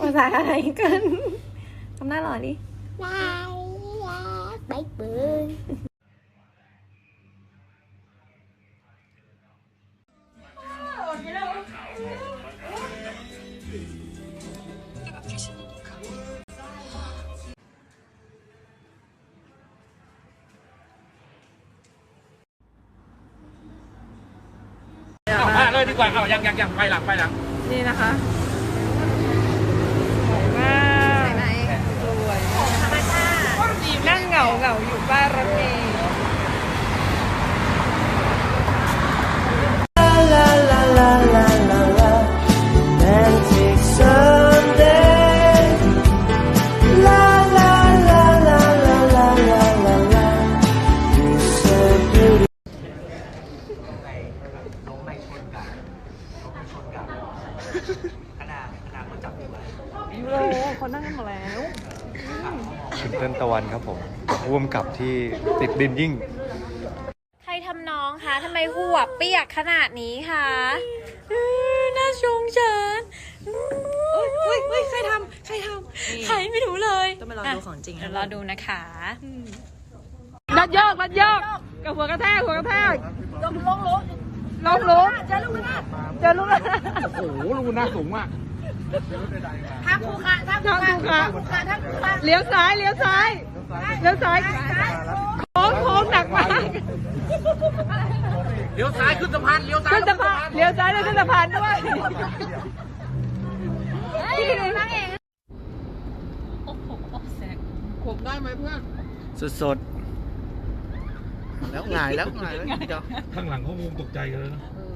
ภาษาอะไรกันทำหน้าหล่อดิลายลายใบเบิร์นเอามาเลยดีกว่าเอายังยังยังไปหลังไปหลัง นี่นะคะ ขนาดขนาดเขาจับอยู่ไว้ยูโรเขานั่งกันหมดแล้วคุณเติ้ลตะวันครับผมร่วมกับที่ติดดินยิ่ง ใครทำน้องคะทำไมหัวเปียกขนาดนี้คะอื้อน่าชงฉันเฮ้ยเฮ้ยใครทำใครทำใครไม่รู้เลยต้องไปรอดูของจริงเดี๋ยวรอดูนะคะนัดโยกนัดโยกกับหัวกระแทกหัวกระแทกลงลงลงลงลงเจอลูกนะเจอลูกนะโอ้โหลูกหน้าสูงมากทางคูขาทางคูขาเลี้ยวซ้ายเลี้ยวซ้ายเลี้ยวซ้ายโค้งโค้งหนักมากเลี้ยวซ้ายขึ้นสะพานเลี้ยวซ้ายขึ้นสะพานเลี้ยวซ้ายแล้วขึ้นสะพานด้วยพี่หนูนั่งเองผมได้ไหมเพื่อนสดแล้วหงายแล้วหงายแล้วเดี๋ยวข้างหลังเขางงตกใจกันเลยนะเอ